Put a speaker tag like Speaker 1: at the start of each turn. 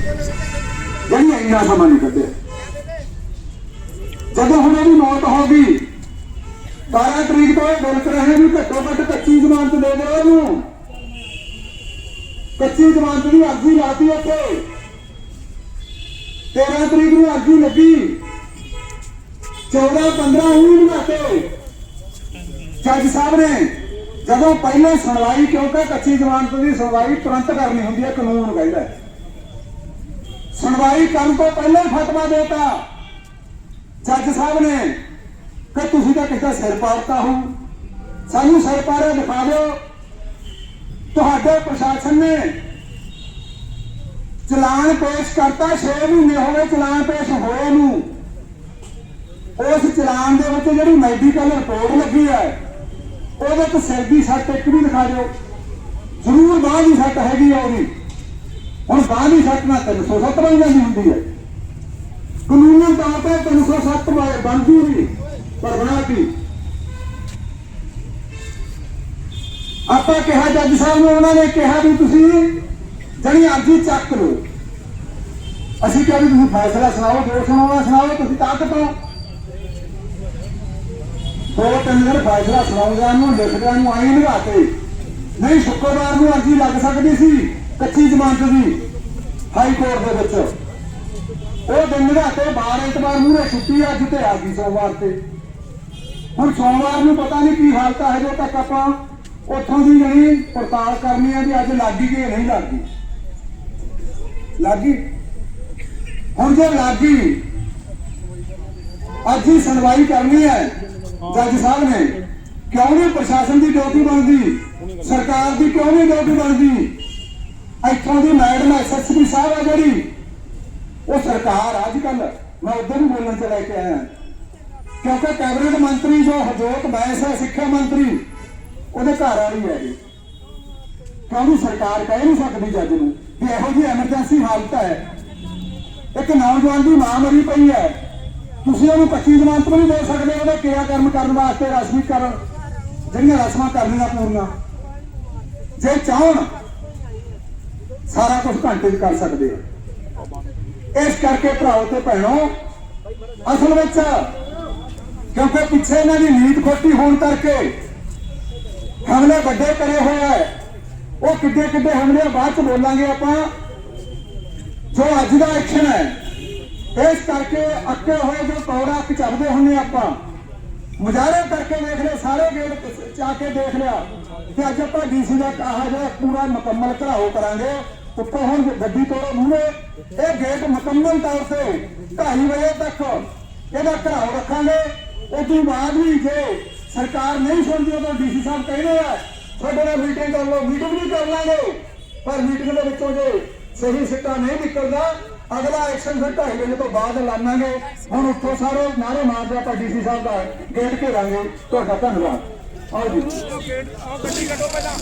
Speaker 1: ਜਿਹੜੀ ਇੰਨਾ ਸਮਾਂ ਨਹੀਂ ਕੱਢਿਆ। ਜਦੋਂ ਹੁਣ ਇਹਦੀ ਮੌਤ ਹੋ ਗਈ 12 ਤਰੀਕ ਤੋਂ ਇਹ ਬੋਲ ਰਹੇ ਵੀ ਘੱਟੋ ਘੱਟ ਕੱਚੀ ਜ਼ਮਾਨਤ ਦੇ ਦਿਓ ਇਹਨੂੰ। ਕੱਚੀ ਜ਼ਮਾਨਤ ਦੀ ਅਰਜ਼ੀ ਲਾਤੀ ਉੱਥੇ। 13 ਤਰੀਕ ਨੂੰ ਅਰਜ਼ੀ ਲੱਗੀ। 14 15 ਉਹੀ ਬਣਾਤੇ ਜੱਜ ਸਾਹਿਬ ਨੇ ਜਦੋਂ ਪਹਿਲੇ ਸੁਣਵਾਈ, ਕਿਉਂਕਿ ਕੱਚੀ ਜ਼ਮਾਨਤ ਦੀ ਸੁਣਵਾਈ ਤੁਰੰਤ ਕਰਨੀ ਹੁੰਦੀ ਹੈ, ਕਾਨੂੰਨ ਕਹਿੰਦਾ ਹੈ। ਸੁਣਵਾਈ ਕਰਨ ਤੋਂ ਪਹਿਲਾਂ ਹੀ ਫਤਵਾ ਦੇਤਾ। ਜੱਜ ਸਾਹਿਬ ਨੇ ਕਿ ਤੁਸੀਂ ਤਾਂ ਕਿਤੇ ਸਿਰ ਪਾੜਤਾ ਹੋ। ਸਾਨੂੰ ਸਿਰ ਪਾੜਿਆ ਦਿਖਾ ਦਿਓ। ਤੁਹਾਡੇ ਪ੍ਰਸ਼ਾਸਨ ਨੇ ਚਲਾਨ ਪੇਸ਼ ਕਰਤਾ 6 ਮਹੀਨੇ ਹੋ ਗਏ ਚਲਾਨ ਪੇਸ਼ ਹੋਏ ਨੂੰ। ਉਸ ਚਲਾਨ ਦੇ ਵਿੱਚ ਜਿਹੜੀ ਮੈਡੀਕਲ ਰਿਪੋਰਟ ਲੱਗੀ ਹੈ, ਉਹਦੇ ਤੇ ਸਿਰ ਦੀ ਸੱਟ ਇੱਕ ਵੀ ਦਿਖਾ ਦਿਓ। ਜ਼ਰੂਰ ਬਾਂਹ ਦੀ ਸੱਟ ਹੈਗੀ ਆ ਉਹਦੀ। ਹੁਣ ਬਾਂਹ ਦੀ ਸੱਟ ਨਾਲ 307 ਬਣ ਜਾਂਦੀ ਹੁੰਦੀ ਹੈ। ਕਾਨੂੰਨੀ ਤੌਰ ਤੇ 307 ਬਣ- ਬਣਦੀ ਨਹੀਂ, ਪਰ ਬਣਾਤੀ ਆਪਾਂ ਕਿਹਾ ਜੱਜ ਸਾਹਿਬ ਨੂੰ, ਉਹਨਾਂ ਨੇ ਕਿਹਾ ਵੀ ਤੁਸੀਂ ਜਣੀ ਅਰਜ਼ੀ ਚੱਕ ਲਓ। ਅਸੀਂ ਕਿਹਾ ਵੀ ਤੁਸੀਂ ਫੈਸਲਾ ਸੁਣਾਓ, ਜੋ ਸੁਣਾਉਣਾ ਸੁਣਾਓ, ਤੁਸੀਂ ਤਾਕਤ ਹੋ। ਦੋ ਤਿੰਨ ਦਿਨ ਫੈਸਲਾ ਸੁਣਾਉਂਦਿਆਂ ਨੂੰ, ਲਿਖਦਿਆਂ ਨੂੰ ਆਈ ਨਿਭਾਤੇ ਨਹੀਂ, ਸ਼ੁੱਕਰਵਾਰ ਨੂੰ ਅਰਜ਼ੀ ਲੱਗ ਸਕਦੀ ਸੀ, ਕੱਚੀ ਜ਼ਮਾਨਤ ਦੀ। ਹਾਈ ਕੋਰਟ ਦੇ ਵਿੱਚ। ਉਹ ਦਿਨ ਨਿਭਾਤੇ 12 ਇਤਵਾਰ ਮੂਹਰੇ ਛੁੱਟੀ ਅੱਜ ਤੇ ਆ ਗਈ ਸੋਮਵਾਰ ਤੇ। ਹੁਣ ਸੋਮਵਾਰ ਨੂੰ ਪਤਾ ਨਹੀਂ ਕੀ ਹਾਲਤ ਹੈ ਜੋ ਤੱਕ ਆਪਾਂ ਉੱਥੋਂ ਦੀ ਜਿਹੜੀ ਪੜਤਾਲ ਕਰਨੀ ਹੈ ਵੀ ਅੱਜ ਲੱਗੀ ਕਿ ਨਹੀਂ ਲੱਗੀ ਲੱਗੀ ਹੁਣ ਜੇ ਲੱਗੀ ਅੱਜ ਹੀ ਸੁਣਵਾਈ ਕਰਨੀ ਹੈ ਜੱਜ ਸਾਹਿਬ ਨੇ। ਕਿਉਂ ਨਹੀਂ ਪ੍ਰਸ਼ਾਸਨ ਦੀ ਡਿਊਟੀ ਬਣਦੀ? ਸਰਕਾਰ ਦੀ ਕਿਉਂ ਨਹੀਂ ਡਿਊਟੀ ਬਣਦੀ? ਇੱਥੋਂ ਦੀ ਮੈਡਮ ਐਸਐਸਪੀ ਸਾਹਿਬ ਆ ਜਿਹੜੀ। ਉਹ ਸਰਕਾਰ ਅੱਜ ਕੱਲ ਮੈਂ ਉਧਰ ਵੀ ਬੋਲਣ ਚ ਲੈ ਕੇ ਆਇਆ। ਕਿਉਂਕਿ ਕੈਬਨਿਟ ਮੰਤਰੀ ਜੋ ਹਰਜੋਤ ਬੈਂਸ ਹੈ ਸਿੱਖਿਆ ਮੰਤਰੀ, ਉਹਦੇ ਘਰ ਵਾਲੀ ਹੈ ਜੀ। ਕਿਉਂਕਿ ਸਰਕਾਰ ਕਹਿ ਨਹੀਂ ਸਕਦੀ ਜੱਜ ਨੂੰ ਕਿ ਇਹੋ ਜਿਹੀ ਐਮਰਜੈਂਸੀ ਹਾਲਤ ਹੈ। ਇੱਕ ਨੌਜਵਾਨ ਦੀ ਮਾਂ ਮਰੀ ਪਈ ਹੈ। ਤੁਸੀਂ ਉਹਨੂੰ 25 ਜ਼ਮਾਨਤ ਵੀ ਦੇ ਸਕਦੇ, ਉਹਦਾ ਕਿਰਿਆ ਕਰਮ ਕਰਨ ਵਾਸਤੇ ਰਸਮੀ ਕਰਨ। ਜਿਹੜੀਆਂ ਰਸਮਾਂ ਕਰਨੀਆਂ ਪੂਰੀਆਂ। ਜੇ ਚਾਹਣ ਸਾਰਾ ਕੁਝ ਘੰਟੇ 'ਚ ਕਰ ਸਕਦੇ ਆ ਇਸ ਕਰਕੇ ਭਰਾਓ ਤੇ ਭੈਣੋ, ਅਸਲ ਵਿੱਚ ਕਿਉਂਕਿ ਪਿੱਛੇ ਇਹਨਾਂ ਦੀ ਨੀਤ ਖੋਟੀ ਹੋਣ ਕਰਕੇ ਹਮਲੇ ਵੱਡੇ ਕਰੇ ਹੋਏ ਆ। ਉਹ ਕਿੱਡੇ ਕਿੱਡੇ ਹਮਲੇ ਬਾਅਦ ਚ ਬੋਲਾਂਗੇ ਆਪਾਂ। ਜੋ ਅੱਜ ਦਾ ਐਕਸ਼ਨ ਹੈ, ਇਸ ਕਰਕੇ ਅੱਕੇ ਹੋਏ ਜੋ ਕੌੜਾ ਅੱਕ ਚੱਬਦੇ ਹੁੰਨੇ ਆਪਾਂ। ਮੁਜ਼ਾਹਰੇ ਕਰਕੇ ਦੇਖ ਲਿਆ ਸਾਰੇ ਗੇਟ ਚਾ ਕੇ ਦੇਖ ਲਿਆ। ਤੇ ਅੱਜ ਆਪਾਂ ਡੀਸੀ ਦਾ ਆਹ ਜਿਹੜਾ ਪੂਰਾ ਮੁਕੰਮਲ ਘਰਾਓ ਕਰਾਂਗੇ। ਉੱਪਰ ਹੁਣ ਗੱਡੀ ਤੋੜੋ ਮੂਹਰੇ। ਇਹ ਗੇਟ ਮੁਕੰਮਲ ਤੌਰ ਤੇ 2:30 ਵਜੇ ਤੱਕ ਇਹਦਾ ਘਰਾਓ ਰੱਖਾਂਗੇ। ਉਸ ਤੋਂ ਬਾਅਦ ਵੀ ਜੇ ਸਰਕਾਰ ਨਹੀਂ ਸੁਣਦੀ ਉਦੋਂ ਡੀਸੀ ਸਾਹਿਬ ਕਹਿੰਦੇ ਆ, ਤੁਹਾਡੇ ਨਾਲ ਮੀਟਿੰਗ ਕਰ ਲਓ ਮੀਟਿੰਗ ਵੀ ਕਰ ਲਾਂਗੇ। ਪਰ ਮੀਟਿੰਗ ਦੇ ਵਿੱਚੋਂ ਜੇ ਸਹੀ ਸਿੱਟਾ ਨਹੀਂ ਨਿਕਲਦਾ, ਅਗਲਾ ਐਕਸ਼ਨ ਫਿਰ ਢਾਈ ਵਜੇ ਤੋਂ ਬਾਅਦ ਲਾਵਾਂਗੇ। ਹੁਣ ਉੱਥੋਂ ਸਾਰੇ, ਨਾਰੇ ਮਾਰਦੇ ਆਪਾਂ ਡੀਸੀ ਸਾਹਿਬ ਦਾ, ਗੇਟ ਘੇਰਾਂਗੇ। ਤੁਹਾਡਾ ਧੰਨਵਾਦ। ਆਓ ਜੀ
Speaker 2: ਗੱਡੀ ਕੱਢੋ ਪਹਿਲਾਂ।